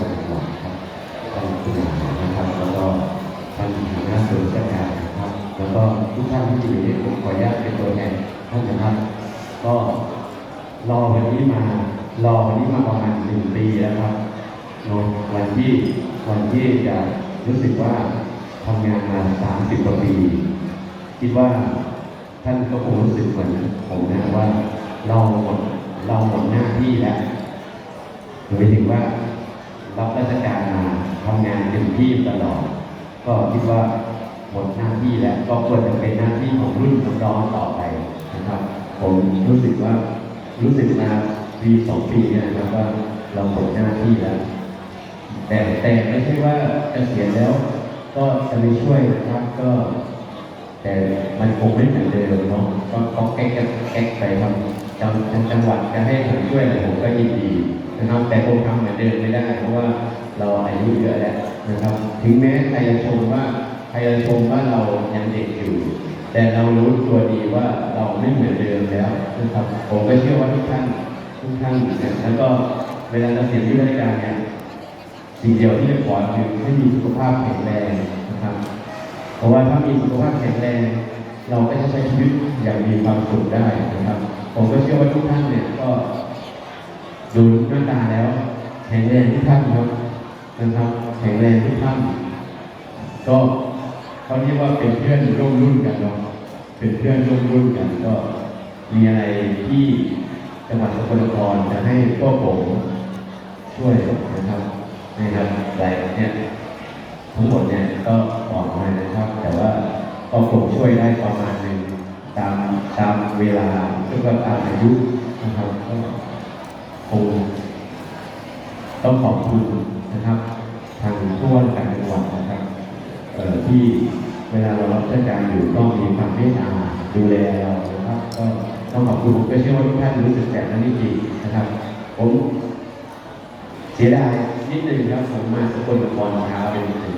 จังหวัดครับท่านผู้บริหารนะครับแล้วก็ท่านหัวหน้าส่วนราชการนะครับ แล้วก็ทุกท่านที่อยู่ในผมขออนุญาตเป็นตัวแทนท่านนะครับ ก็รอวันนี้มารอวันนี้มาประมาณหนึ่งปีแล้วครับเนาะวันที่วันที่จะรู้สึกว่าทำงานมาสามสิบกว่าปี คิดว่าท่านก็คงรู้สึกเหมือนผมนะว่าเราหมดเราหมดหน้าที่แล้วหมายถึงว่า รับราชการมาทำงานเต็มที่ตลอด ก็คิดว่าหมดหน้าที่แล้วก็ควรจะเป็นหน้าที่ของรุ่นน้องต่อไปนะครับ ผมรู้สึกว่ารู้สึกมาปีสองปีนะครับว่าเราหมดหน้าที่แล้ว แต่แต่ไม่ใช่ว่าเกษียณแล้ว ก็จะไม่ช่วยนะครับก็ แต่มันคงไม่เหมือนเดิมเนาะก็ก็แก๊กแก๊กไปทำจังทางจังหวัดจะให้ผมช่วยผมก็ยินดี นะครับ แต่คงทำเหมือนเดิมไม่ได้ เพราะว่าเราอายุเยอะแล้วนะครับ ถึงแม้ใครจะชมว่าใครจะชมว่าเรายังเด็กอยู่ แต่เรารู้ตัวดีว่าเราไม่เหมือนเดิมแล้วนะครับ ผมก็เชื่อว่าทุกท่านทุกท่านนี่ยแล้วก็เวลาเราเสียชีวิตราชการเนี่ยสิ่งเดียวที่จะขอคือให้มีสุขภาพแข็งแรงนะครับ เพราะว่าถ้ามีสุขภาพแข็งแรง เราก็จะใช้ชีวิตอย่างมีความสุขได้นะครับ ผมก็เชื่อว่าทุกท่านเนี่ยก็ ดูหน้าตาแล้ว แข็งแรงทุกท่านครับนะครับแข็งแรงทุกท่านก็เขาเรียกว่าเป็นเพื่อนร่วมรุ่นกันเนาะเป็นเพื่อนร่วมรุ่นกันก็มีอะไรที่จังหวัดสกลนครจะให้พวกผมช่วยนะครับนะครับรายเนี่ยทั้งหมดเนี่ยก็บอกมานะครับ แต่ว่าก็คงช่วยได้ประมาณหนึ่งตามตามเวลาซึ่งก็ตามอายุนะครับก็ คงต้องขอบคุณนะครับ ทางผู้ว่าราชการจังหวัดนะครับเอ่อที่เวลาเรารับราชการอยู่ก็มีความเมตตาดูแลเรานะครับ ก็ต้องขอบคุณผมก็เชื่อว่าทุกท่านรู้สึกแบบนั้นจริงนะครับ ผมเสียดายนิดนึงครับผมมาสกลนครเช้าเป็นถึง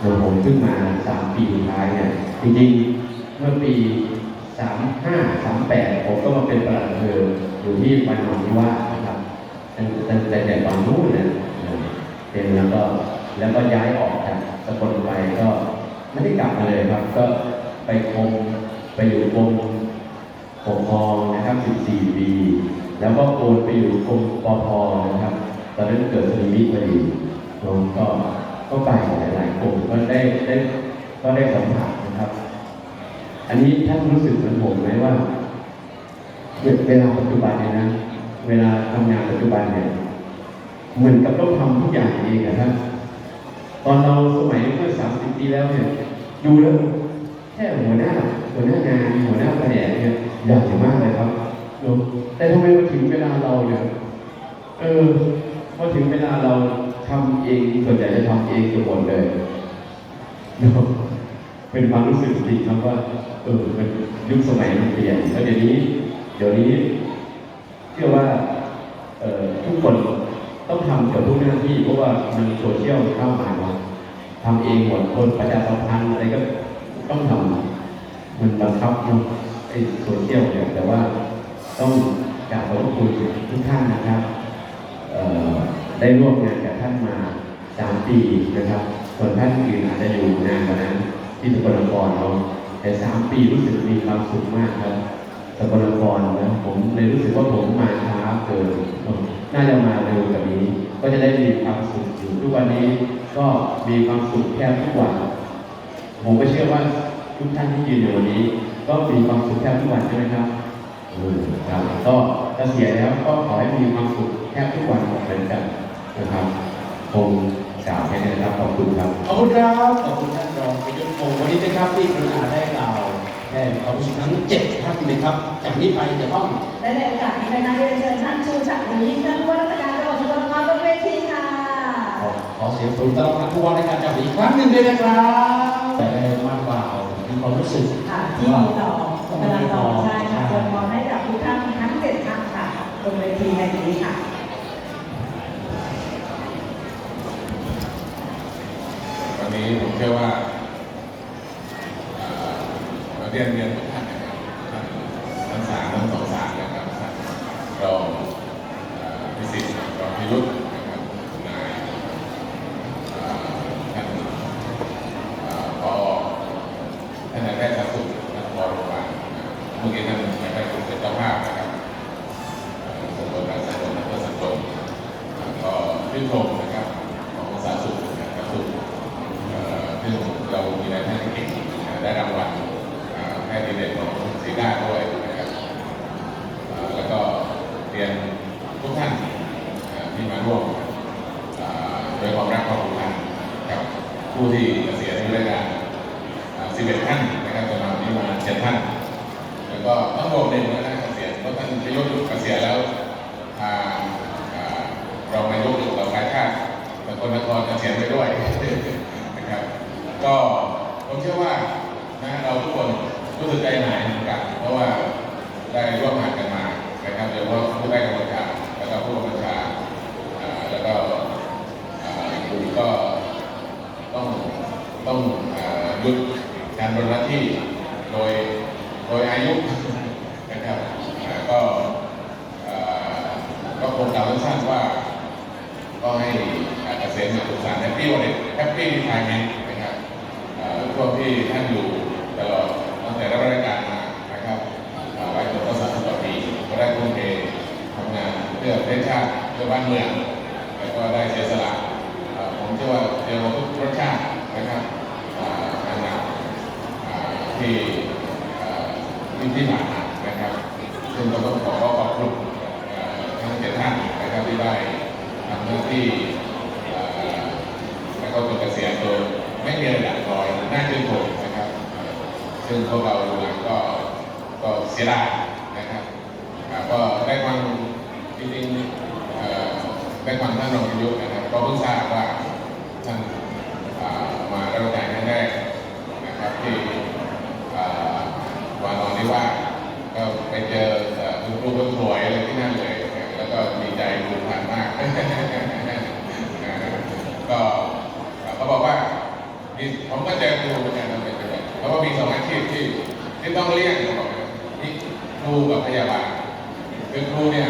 โดยผมเพิ่งมาสามปีท้ายเนี่ยจริงๆเมื่อปีสามห้าสามแปดผมก็มาเป็นประหลัดอำเภออยู่ที่วันหนองนิวา ตั้งตั้งแต่แต่ตอนนู้นนะเป็นแล้วก็แล้วก็ย้ายออกจากสกลไปก็ไม่ได้กลับมาเลยครับ ก็ไปคงไปอยู่กรมปกครองนะครับ 14 ปี แล้วก็โอนไปอยู่กรมปพนะครับ ตอนนั้นเกิดสึนามิพอดีน้องก็ก็ไปหลายๆกลุ่มก็ได้ได้ก็ได้สัมผัสนะครับ อันนี้ท่านรู้สึกเหมือนผมไหมว่าเวลาปัจจุบันเนี่ยนะ เวลาทำงานปัจจุบันเนี่ยเหมือนกับต้องทำทุกอย่างเองอะครับตอนเราสมัยเมื่อสามสิบปีแล้วเนี่ยดูแล้วแค่หัวหน้าหัวหน้างานหัวหน้าแผนกเนี่ยใหญ่มากเลยครับแต่ทำไมมาถึงเวลาเราเนี่ยเออพอถึงเวลาเราทำเองส่วนใหญ่จะทำเองเกือบหมดเลยเป็นความรู้สึกจริงครับว่าเออมันยุคสมัยมันเปลี่ยนแล้วเดี๋ยวนี้ เดี๋ยวนี้ เชื่อว่าทุกคนต้องทำเกี่ยวกับทุกหน้าที่เพราะว่ามันโซเชียลเข้ามาเนาทำเองหมดคนประชาสัมพันธ์อะไรก็ต้องทำมันบังคับเนาะไอ้โซเชียลเนี่ยแต่ว่าต้องกราบขอบพระคุณทุกท่านนะครับได้ร่วมงานกับท่านมาสามปีนะครับส่วนท่านอื่นอาจจะอยู่นานกว่านั้นที่สกลนครเนาะแต่สามปีรู้สึกมีความสุขมากครับ สกลนครนะผมเลยรู้สึกว่าผมมาช้าเกินน่าจะมาเร็วกว่านี้ ก็จะได้มีความสุขอยู่ทุกวันนี้ก็มีความสุขแค่ทุกวันผมก็เชื่อว่าทุกท่านที่ยืนอยู่วันนี้ ก็มีความสุขแค่ทุกวันใช่ไหมครับเออครับก็เกษียณแล้วก็ขอให้มีความสุขแค่ทุกวันเหมือนกันนะครับผมกล่าวแค่นี้นะครับขอบคุณครับขอบคุณครับขอบคุณท่านรองประยุทธ์พงศ์วันนี้นะครับที่กรุณาได้กล่าว แทนความรู้สึกทั้งเจ็ดท่านนะครับ จากนี้ไปจะต้องและในโอกาสนี้นะคะเรียนเชิญท่านชูศักดิ์หนูยิ่งท่านผู้ว่าราชการจังหวัดสกลนครบนเวทีค่ะขอขอเสียงปรบมือต้อนรับท่านผู้ว่าราชการจังหวัดอีกครั้งหนึ่งด้วยนะครับแต่ได้มากกว่ามีความรู้สึกค่ะที่มีต่อเวลาต่อใช่ค่ะส่วนมอบให้กับทุกท่านทั้งเจ็ดท่านค่ะบนเวทีในนี้ค่ะวันนี้ผมเชื่อว่าเอ่อ เราเรียนเรียนทุกท่านนะครับท่านทั้งสามทั้งสองสามนะครับท่านรองเอ่อพิสิทธิ์รองพิยุทธ์นะครับนาย ชื่นชมนะครับของสาธารณสุขนะครับสุขเอ่อซึ่งเรามีนายแพทย์เก่งนะได้รางวัลอ่าแพทย์ดีเด่นของศรีราชด้วยนะครับอ่าแล้วก็เรียนทุกท่านอ่าที่มาร่วมอ่าโดยความรักความผูกพันกับ ผู้ที่เกษียณอายุราชการ11 ท่านนะครับจะมาวันนี้มา7ท่าน แล้วก็ต้องบอกเด่นว่าท่านเกษียณเพราะท่านนายกเกษียณแล้วทางอ่ารองนายกเรากายชาติสกลนครเกษียณไปด้วยนะครับ ก็ผมเชื่อว่านะเราทุกคนรู้สึกใจหายเหมือนกันเพราะว่าได้ร่วมงานกันมานะครับโดยเฉพาะผู้ได้กำลังการแล้วก็ผู้กำลังการอ่าแล้วก็อ่าคุณก็ต้องต้องอ่าหยุด การปฏิบัติหน้าที่โดยโดยอายุนะครับก็ก็คงกล่าวสั้นๆว่า ก็ให้เกษตรมาสุขสันต์แฮปปี้วันเด็กแฮปปี้รีไทยเมนต์นะครับเอ่อช่วงที่ท่านอยู่ตลอดตั้งแต่รับราชการมานะครับอ่าไว้จนก็สามสิบกว่าปีก็ได้ทุ่มเททำงานเพื่อประเทศชาติเพื่อบ้านเมืองแล้วก็ได้เสียสละผมเชื่อว่าเจอมาทุกรสชาตินะครับอ่างานหนักอ่า ที่ที่ที่ผ่านมานะครับซึ่งเราต้องขอขอบคุณเอ่อทั้งเจ็ดท่านนะครับที่ได้ทำหน้าที่แล้วก็จนเกษียณโดยไม่มีอะไรดักรอยน่าชื่นชมนะครับ ซึ่งพวกเราดูหลังก็ก็เสียดายนะครับก็ได้ฟังจริงๆได้ฟังท่านรองนายกนะครับก็เพิ่งทราบว่าท่านอ่ามารับราชการครั้งแรกนะครับที่อ่าวานอนนิวาสก็ไป เจอเอ่คุณครูคนสวยอะไรที่นั่นเลย แล้วก็ดีใจผูกพันมาก ก็เขาบอกว่าผมก็เจอครูเหมือนกันเป็นไปได้เพราก็มีสองอาชีพที่ที่ต้องเลี่ยงเขาบอกนะนี่ครูกับพยาบาลคือครูเนี่ย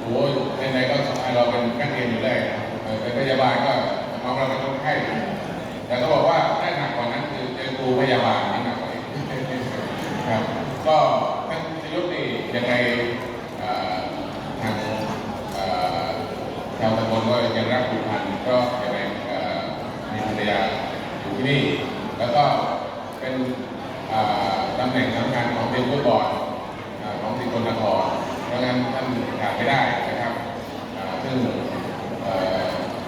โอ้ยไหนๆก็เราเป็นนักเรียนอยู่แล้วนะเออเป็นพยาบาลก็มองเราเป็นคนไข้แต่เขาบอกว่าถ้าหนักกว่านั้นคือเจอครูพยาบาลนี่หนักกว่านี้ ครับก็ท่านนา ยังไงทางชาวตำบลก็ยังรักผูกพันก็ยังไงมีภรรยาอยู่ที่นี่ แล้วก็เป็นตำแหน่งสำคัญของทีมฟุตบอลเอ่อของทีมคนนครเพราะงั้นท่านขาดไม่ได้นะครับซึ่ง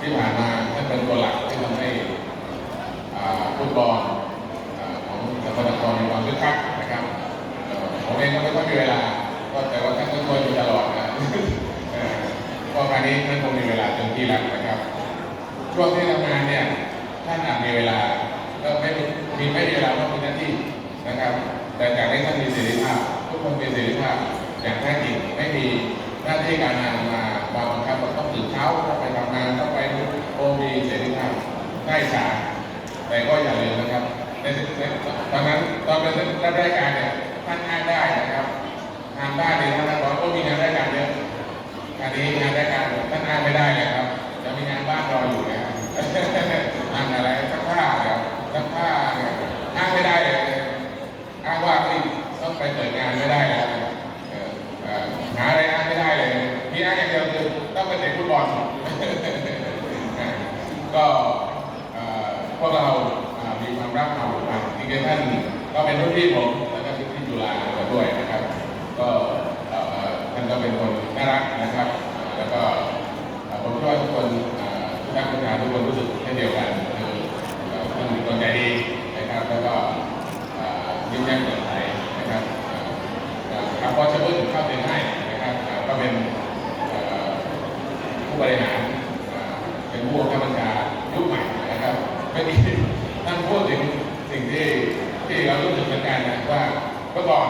ที่ผ่านมาท่านเป็นตัวหลักที่ทำให้ฟุตบอลของสกลนครมีความคึกคักนะครับผมเองก็ไม่ค่อยมีเวลา ก็แต่ว่าท่านก็ช่วยอยู่ตลอดนะ เอ่อ ก็คราวนี้ท่านคงมีเวลาเต็มที่แล้วนะครับช่วงที่ทำงานเนี่ยท่านอาจมีเวลาก็ไม่มีไม่มีเวลาเพราะมีหน้าที่นะครับ แต่จากที่ท่านมีเสรีภาพทุกคนมีเสรีภาพอย่างแท้จริงไม่มีหน้าที่การงานมาบางบังคับว่าต้องตื่นเช้าต้องไปทำงานต้องไปโอมีเสรีภาพได้ช้าแต่ก็อย่าลืมนะครับในตอนนั้นตอนเป็นรับราชการเนี่ยท่านอ้างได้นะครับงานบ้านเนี่ยท่านบอกว่ามีงานราชการเยอะอันนี้งานราชการ ได้เลยครับ จะมีงานบ้านรออยู่นะครับอ้างอะไรซักผ้าเนี่ยซักผ้าเนี่ยอ้างไม่ได้เลยอ้างว่าต้องไปเปิดงานไม่ได้แล้วนะเออหาอะไรอ้างไม่ได้เลยมีอ้างอย่างเดียวคือต้องไปเตะฟุตบอลก็พวกเราอ่ามีความรักความผูกพันจริงๆท่านก็เป็นรุ่นพี่ผมแล้วก็รุ่นพี่จุฬาด้วยนะครับ ก็เอ่อท่านก็เป็นคนน่ารักนะครับอ่าแล้วก็เอ่อผมคิดว่าทุกคนอ่าทุกท่านทุกงานทุกคนรู้สึกเช่นเดียวกันคือเอ่อท่านเป็นคนใจดีนะครับ แล้วก็อ่ายิ้มแย้มแจ่มใสนะครับอ่าอ่าครับพอจะพูดถึงข้าวเตียงให้นะครับอ่าก็เป็นเอ่อ ผู้บริหารอ่าเป็นผู้บังคับบัญชายุคใหม่นะครับไม่ดีท่านพูดถึงสิ่งที่ที่เรารู้สึกเหมือนกันนะว่าเมื่อก่อน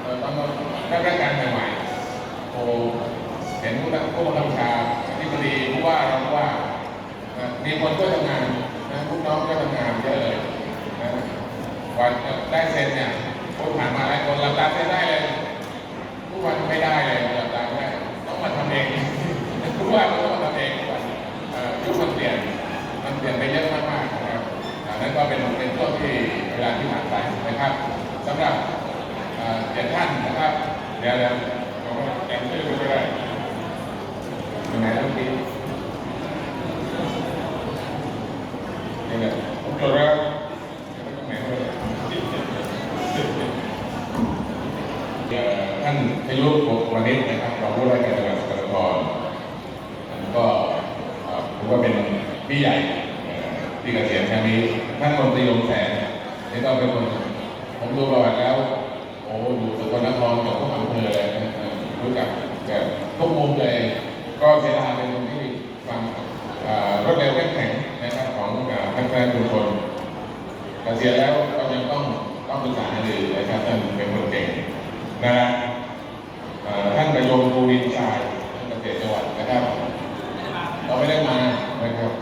เอ่อตอนรับราชการใหม่ๆโอ้เห็นผู้บังผู้บังคับบัญชาที่พอดีผู้ว่าเราว่ามีคนก็ทำงานนะลูกน้องก็ทำงานเยอะเลยนะว่าจะได้เซ็นเนี่ยคนผ่านมาหลายคนหลับตาเซ็นได้เลยทุกวันไม่ได้เลยหลับตาไม่ได้ต้องมาทำเอง ทุกวันก็ต้องทำเองทุกคนเปลี่ยนมันเปลี่ยนไปเยอะมากๆนะครับนนั้นก็เป็นเป็นช่วงที่เวลาที่ผ่านไปนะครับสำหรับเจ็ดท่านนะครับเดี๋ยวเดี๋ยวผมแจ้งชื่อไปก็ได้ตรงไหนต้องทีนี่แหละผมตรวแล้วท่านพายุทธ์วันนี้นะครับเรองผู้ว่าการจังหวัดสกลนครก็เอ่อผม ก็เป็นพี่ใหญ่ที่เกษียณครั้งนี้ท่านมนตรีลงแสนนี่ก็เป็นคนผมดูประวัติแล้ว โอ้อยู่สกลนครกับทุกอำเภอเลยรู้จักกับทุกมุมเลย ก็เสียดายเป็นคนที่ฟังรถเร็วแข็งนะครับของท่านแฟนทุกคนเกษียณแล้วก็ยังต้องต้องปรึกษาหารือนะครับท่านเป็นคนเก่งนะท่านประยงภูรินทรายท่านเกษตรจังหวัดนะครับเราไม่ได้มา นะครับ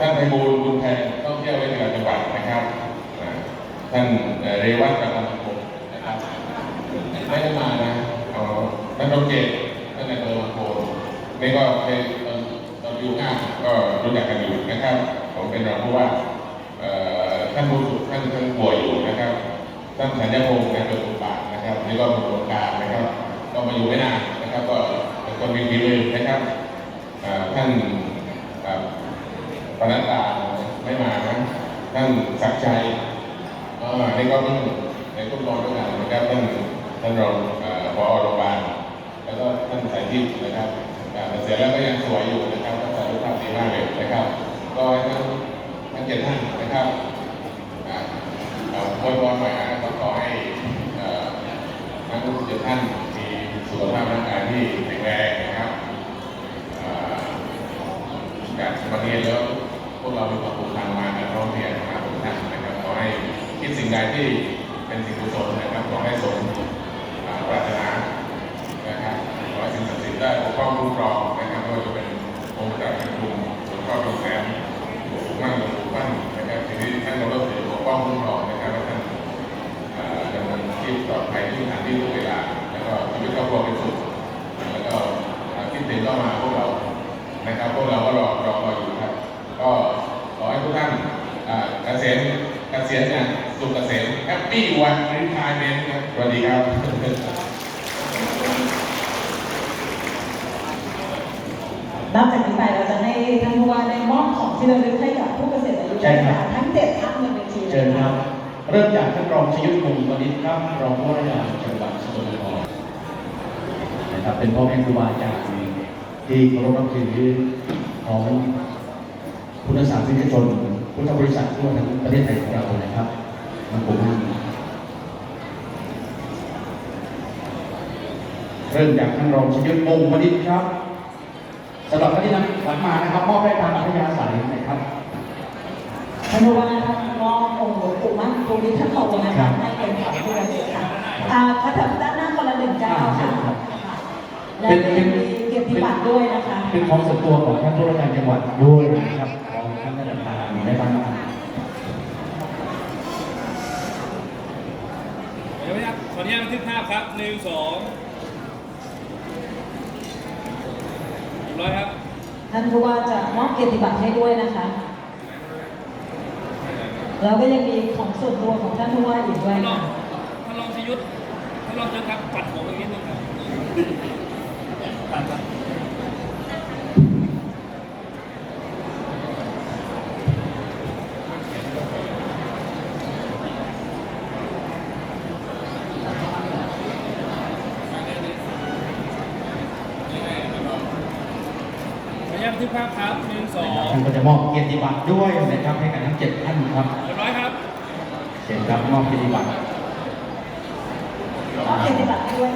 ท่านไพบูลบุญแทนต้องเที่ยวไว้เหนือจังหวัดนะครับท่านเรวัตกำลังคงนะครับไม่ได้มานะเอาท่านดรเกตท่านนายอำเภอบางโพนี่ก็เป็นตอนตอนอยู่ห้าก็รู้จักกันอยู่นะครับ ผมเป็นรองผู้ว่าท่านผู้สุท่านท่านป่วยอยู่นะครับท่านสัญญาพงศ์ในเปิดตุบาทนะครับนี่ก็เป็นคนกางนะครับ ก็มาอยู่ไม่นานนะครับ ก็เป็นคนมีฝีมือนะครับท่าน เอ่อปนัดดาไม่มานะท่านศักดิ์ชัยอ่านี่ก็เพิ่งในทุกรองด้วยกันนะครับท่านท่านรองอ่อผอโรงพยาบาลแล้วก็ท่านสายทิพย์นะครับอ่เสร็จแล้วก็ยังสวยอยู่นะครับก็ถ่ายรูปภาพดีมากเลยนะครับ ก็ทั้งทั้งเจ็ดท่านนะครับอ่าเออวยพรหน่อยนะก็ขอให้อ่อทั้งเจ็ดท่านมีสุขภาพร่างกายที่แข็งแรงนะครับอ่า จากประเทศแล้วพวกเรามีความผูกพันมากันพร้อมเพรียงนะครับทุกท่านนะครับขอให้คิดสิ่งใดที่เป็นสิ่งกุศลนะครับขอให้สม นรีทายเมนต์ครับสวัสดีครับนับจากนี้ไปเราจะให้ท่านผู้ว่าได้มอบของที่ระลึกให้กับผู้เกษียณอายุใช่ครับทั้งเจ็ดท่านบนเวทีลยเชิญครับ เริ่มจากท่านรองชยุทธพงศ์วณิชครับรองผู้ว่าราชการจังหวัดสกลนครนะครับเป็นพ่อแม่ครูบาอาจารย์ที่เคารพนับถือของพุทธศาสนิกชนพุทธบริษัททั่วทั้งประเทศไทยของเรานะครับ มันผมให้เริ่มจากท่านรองชยุทธพงศ์วณิชครับสำหรับท่านที่นำหลังมานะครับ มอบได้ตามอัธยาศัยนะครับท่านผู้ว่าท่านมอบองค์หลวงปู่มั่นภูริทัตโตนะครัคะบให้เป็นของผู้บริสุทธิ์ค่ะอ่าพระเถิดด้านหน้าคนละหนึ่งเจ้าอ่าค่ะครับและมีเกียรติบัตรด้วยนะคะเป็นของส่วนตัวของท่านผู้ว่าการจังหวัดด้วยนะครับของท่านท่านประธานได้บ้างครับเดี๋ยวนะครับขออนุญาตบันทึกภาพครับหนึ่งสอง รียบร้อยครับท่านผู้ว่าจะมอบเกียรติบัตรให้ด้วยนะคะ แล้วก็ยังมีของส่วนตัวของท่านผู้ว่าอีกด้วยท่านรอค่ะงท่านรองชยุทธท่านรองชยุทธครับปัดผมอีกนิดนึงครับปัดครับ ขออนุญาตบันทึกภาพครับหนึ่งสอง ท่าน ก็จะมอบเกียรติบัตรด้วยนะครับให้กับทั้งเจ็ดท่านครับเรียบร้อยครับเชิญครับมอบเกียรติบัตรมอบเกียรติบัตรให้ด้วย